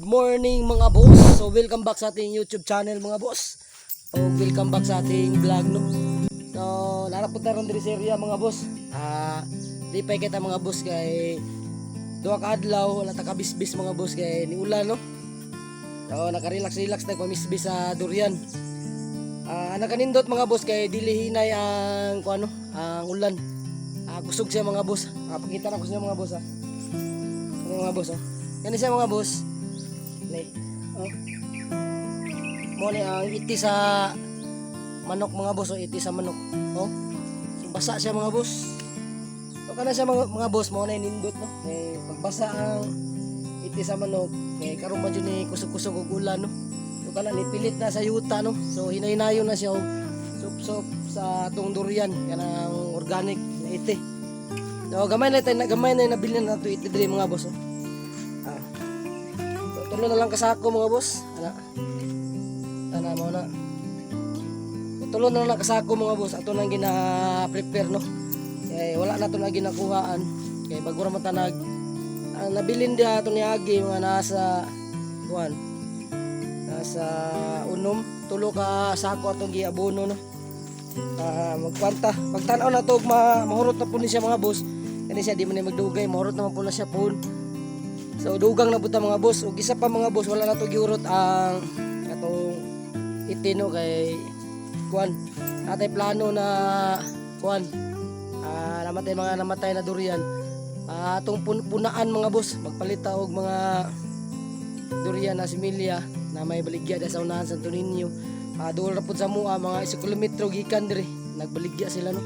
Good morning mga boss. So welcome back sa ating YouTube channel mga boss. So welcome back sa ating vlog no. So narapunta ron diri sa area mga boss. Ah, di pa kita mga boss kay duha ka adlaw wala ta kabisbis mga boss kay ni ulan no. So naka-relax-relax na misbis sa durian. Ah, nakanindot mga boss kay dili hinay ang kuano, ang ulan. Ah, kusog siya mga boss. Ah, pakita na ko sa mga boss ha. Ano mga boss oh. Yan siya mga boss. Ni. Oh. Mo ni ang iti sa manok mga boss, oh, iti sa manok. Oh. So, basa siya mga boss. So kana siya mga, mga boss mo na nindot no. Eh pagbasa ang iti sa manok, eh karon man jud ni kusog-kusog og ulan no. So kana ni pilit na sa yuta no. So hinay-hinayon na siya og sup-sup sa atong durian kanang organic na iti. So gamay na tayo, gamay na nabili na nato iti diri mga boss. Oh. Tulo na lang kasako mga boss. Ana. Ana mo na. Tulo na lang kasako mga boss. Ato nang gina-prepare no. Kay wala na to na ginakuhaan. Kay bago ra man ta nag ah, nabilin dia ato ni Agi mga nasa kuan. Nasa unom tulo ka sako atong giabono no. Ah, magkwanta. Pagtanaw na to ma mahurot na po ni siya mga boss. Kani siya di man ni magdugay, mahurot naman po na siya po. So dugang na puta mga boss, ug isa pa mga boss wala na to giurot ang katong itino kay kuan. Natay plano na kuan. Ah namatay mga namatay na durian. Ah atong pun- punaan mga boss, magpalit ta og mga durian na similya na may baligya da sa unahan sa Santo Niño. Ah duol ra pud sa mua mga 1 kilometro gikan diri. Nagbaligya sila no.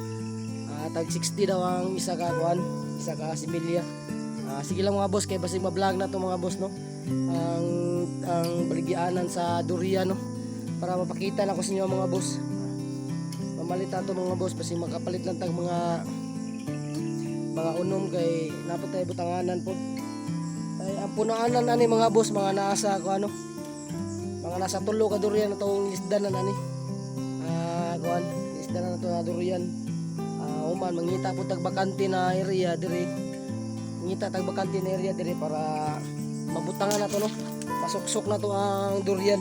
Ah tag 60 daw ang isa ka kuan, isa ka similya. Ah, sige lang mga boss kay basig ma-vlog na to mga boss no. Ang ang baligyaanan sa durian no para mapakita na ko sa inyo mga boss. Mamalita to mga boss basig makapalit lang tag mga mga unom kay napot tayo butanganan po. Ay ang punaanan ani mga boss mga nasa ko ano mga nasa tulo ka durian na tong lisdan na ani. Ah, kuan lisdan na to na durian. Ah, uman mangita po tag bakante na area diri ngita tag bakante area dire para mabutangan na to no? Pasuksok na to ang durian.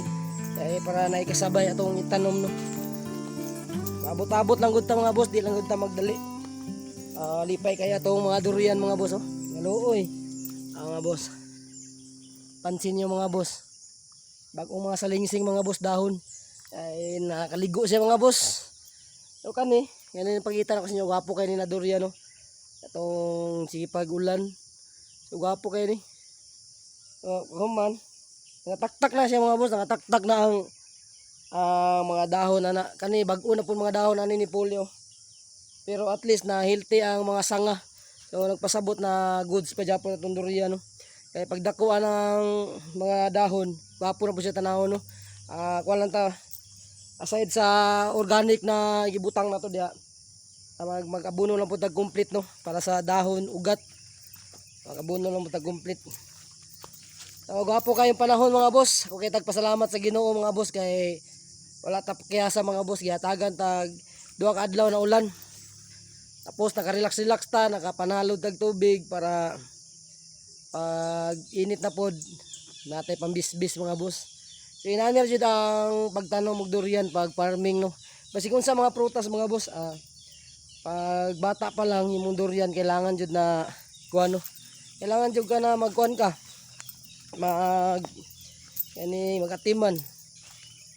Kaya para naikasabay atong itanom no? Abot-abot lang gud ta mga boss. Di lang gud ta magdali. Ah, lipay kaya tong mga durian mga boss oh. Ngaluoy ang mga boss. Pansin nyo mga boss. Bagong mga salingsing mga boss dahon. Ay nakaligo siya mga boss. So kani yan yung pagkita na ko sa inyo gwapo kayo ni na durian no Itong sipag ulan. So, gwapo kayo ni. So, human. Nakataktak na siya mga boss. Nakataktak na ang ah, mga dahon na, na kani bag-o na po mga dahon na ni polio. Pero at least na healthy ang mga sanga. So nagpasabot na goods pa Japon itong durian no. Kaya pagdakuan ng mga dahon, gwapo na po siya tanahon no. Ah, kuha lang ta aside sa organic na gibutang na to diha Ah, mag mag-abuno lang po tag complete no? Para sa dahon ugat. Mag-abuno lang po tag complete. So gwapo kayong panahon mga boss. Ako kay tagpasalamat sa Ginoo mga boss kay wala ta kaya sa mga boss. Gihatagan tag duha ka adlaw na ulan. Tapos naka-relax relax ta nakapanalod tag tubig para pag init na pod. Natay pambisbis mga boss. So inaner jud ang pagtanom og durian pag farming no? Basi kung sa mga prutas mga boss ah pag bata pa lang yung durian kailangan jud na kuano kailangan jud ka na magkuan ka. Mag yani magatiman.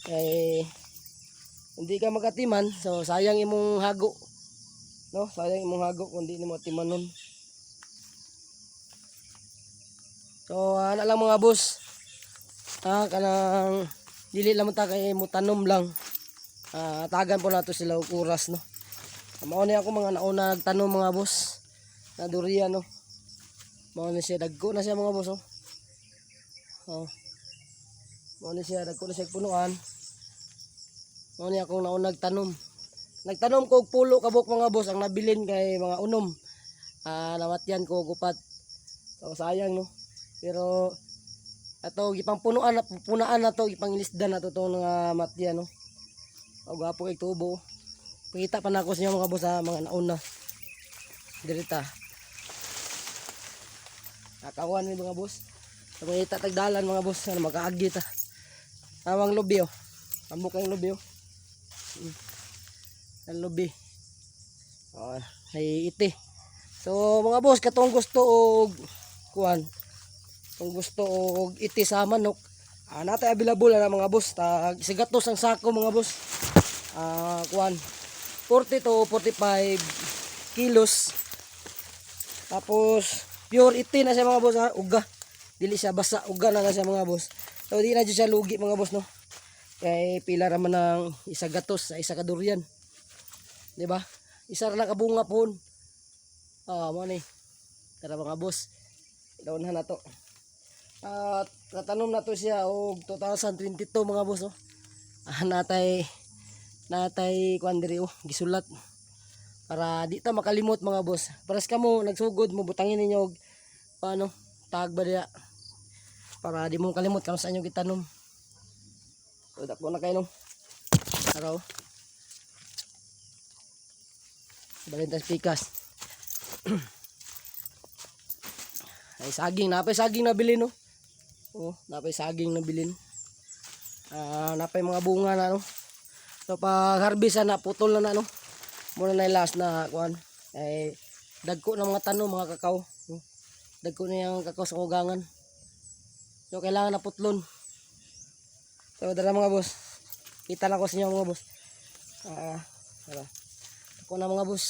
Kay hindi ka magatiman so sayang imong hago. No? Sayang imong hago kung di nimo timanon so ana lang mga boss. Ah kanang dili lang ta kay mo tanom lang. Ah tagan po nato sila og oras no Mao ako mga nauna nagtanong mga boss na durian no. Mao ni siya dagko na siya mga boss oh. Oh. Mao ni siya dagko na siya punuan. Mao ni akong nauna nagtanom. Nagtanom ko og pulo kabok mga boss ang nabilin kay mga unom. Ah namatyan ko og upat. So sayang no. Pero ato gipang punuan na punaan na to gipang ilisdan na to tong nga matyan no. Og gapo kay tubo. Pakita pa na ako sa inyo mga boss sa mga nauna. Dirita. Kakawan ni mga boss. Sa mga itatagdalan mga boss, ano, makaagi ta. Tawang lubi oh. Amo kayong lubi oh. Mm. Ang lubi. Oh, ay iti. So mga boss, katong gusto og kuan. Kung gusto og iti sa manok, ah natay available na mga boss. Tag sigatos ang sako mga boss. Ah kuan 40 to 45 kilos. Tapos pure iti na siya mga boss ha, uga. Dili siya basa, uga na nga siya mga boss. So di na siya lugi mga boss no. Kay pila raman ng isa gatos sa isa kadurian. Di ba? Isa ra lang kabunga pon. Ah, mo ni. Tara mga boss. Ilawon na to. At natanom na to siya og 2022 mga boss oh. Ah, natay natay kuan diri oh, gisulat para di ta makalimot mga boss. Paras kamo nagsugod mo butangin ninyo og paano tag ba diya para di mo kalimot kung saan yung gitanom. So, dako na kayo no. Araw. Balintas pikas. Ay saging, napay saging na bilin no. Oh, napay saging na bilin. Ah, napay mga bunga na no. So pag harvest na putol na na no. Muna na last na kuan. Ay dagko ng mga tanom, mga kakao. no? Dagko na yung kakao sa kugangan. So kailangan na putlon. So dala mga boss. Kita na ko sa inyo mga boss. Ah, tara. Ako na mga boss.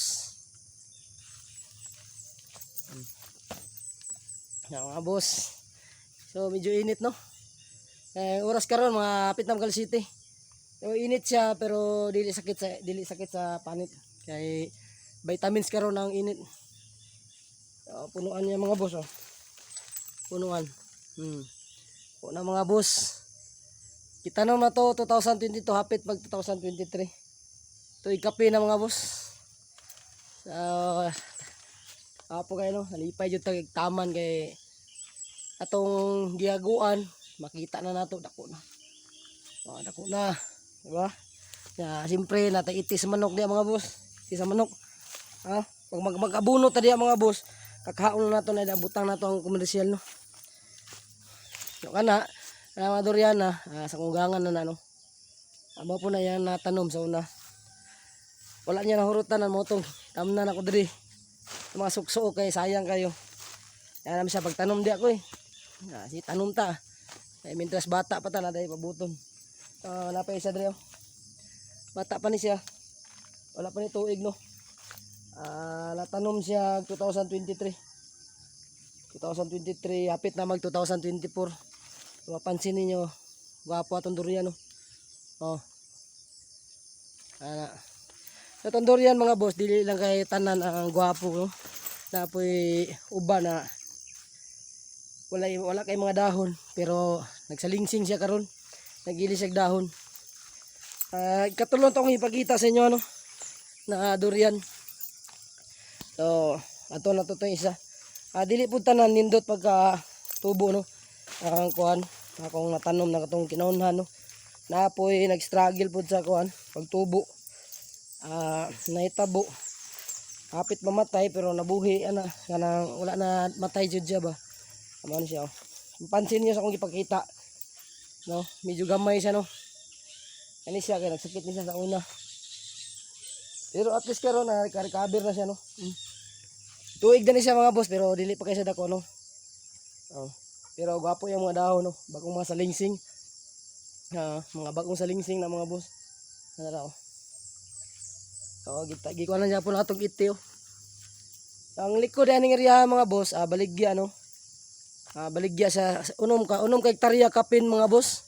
Yan, mga boss. So medyo init no. Eh, oras karon mga apit ng City. So init siya pero dili sakit sa dili sakit sa panit. Kay vitamins karon ang init. So, punuan niya mga boss oh. Punuan. Hmm. Na mga boss. Kita na na to 2022 hapit pag 2023. Ito ikapi na mga boss. So, apo kayo no, nalipay jud tag taman kay atong giaguan makita na nato dako na. Oh, dako na, di ba? Ya, siyempre natay iti sa manok diya mga boss. Sa manok. Ha? Pag mag magabuno ta diya mga boss, kakaon na nato na butang nato ang komersyal no. So kana, kana mga durian na ah, sa kugangan na na no. Aba po na yan natanom sa una. Wala niya nahurutan ng motong. Tamnan ako diri. Yung mga sukso kay sayang kayo. Kaya namin siya pagtanom di ako eh. Ah, si tanom ta. Eh, mintras bata pa ta na dahil pabuton. Uh, napay isa diri oh. Bata pa ni siya. Wala pa ni tuig no. Ah, natanom siya 2023. 2023 hapit na mag 2024. Mapansin ninyo, gwapo atong durian no. Oh. Ana. Sa itong durian mga boss, dili lang kay tanan ang gwapo no. Napoy uba na wala wala kay mga dahon pero nagsalingsing siya karon nagili siya dahon. Uh, katulong tong ipakita sa inyo ano na durian. So ato na to isa. Uh, dili pud tanan nindot pagka tubo no ang kuan akong natanom na katong kinahunhan no. Napoy nag-struggle pud sa kuan pagtubo ah nahitabo hapit mamatay pero nabuhi ana kanang wala na matay jud ba? Ano siya oh. Pansin niyo sa akong ipakita. No, medyo gamay siya no. Ani siya kay nagsakit niya sa una. Pero at least karon na recover na siya no. Mm. Tuig na siya mga boss pero dili pa kay siya dako no. Oh. Pero gwapo yung mga dahon no. Bagong mga salingsing. Ah, mga bagong salingsing na mga boss. Ano raw. Oh, kita gikuan na siya po natong iti oh. Ang likod ani area mga boss, ah, baligya no. Ah, baligya sa unom ka, unom kay hektarya kapin mga boss.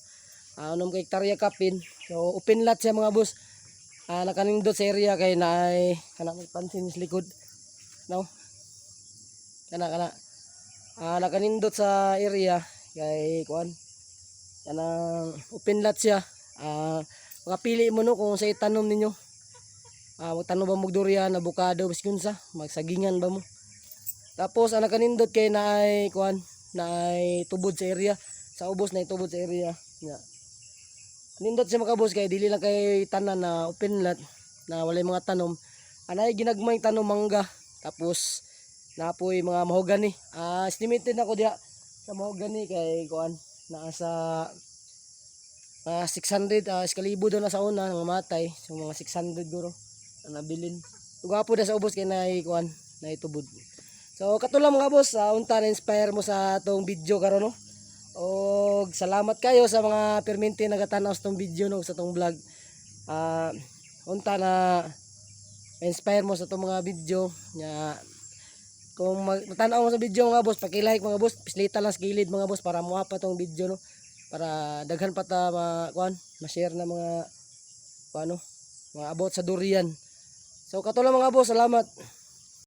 Ah, unom kay hektarya kapin. So open lot siya mga boss. Ah, nakanindot sa area kay naay kana may pansin sa likod. No. Kana kana. Ah, nakanindot sa area kay kuan. Kanang open lot siya. Ah, makapili mo no kung sa itanom ninyo. Ah, magtanom ba mo og durian, avocado, biskun sa, magsagingan ba mo. Tapos ang nakanindot kay naay kuan, naay tubod sa area. Sa ubos na tubod sa area. Nga. Nindot siya makabos kay dili lang kay tanan na open lot na walay mga tanom. Anay ginagmay tanom mangga. Tapos napoy mga mahogani. Ah estimated na ko diya sa mahogany kay kuan naa sa mga 600 ah iskalibo daw na sa una nga matay so mga 600 guro na nabilin Tugapo na sa ubos kay na kuan na itubod so katulang mga boss sa unta na inspire mo sa atong video karon no? Og salamat kayo sa mga perminti nagatanaw sa tong video no? Sa tong vlog. Ah unta na inspire mo sa tong mga video nya kung matanaw mo sa video mga boss paki-like mga boss pislita lang sa gilid mga boss para muha tong video no? Para daghan pa ta ma kuan ma-share na mga kuano mga abot sa durian. So kato lang mga boss salamat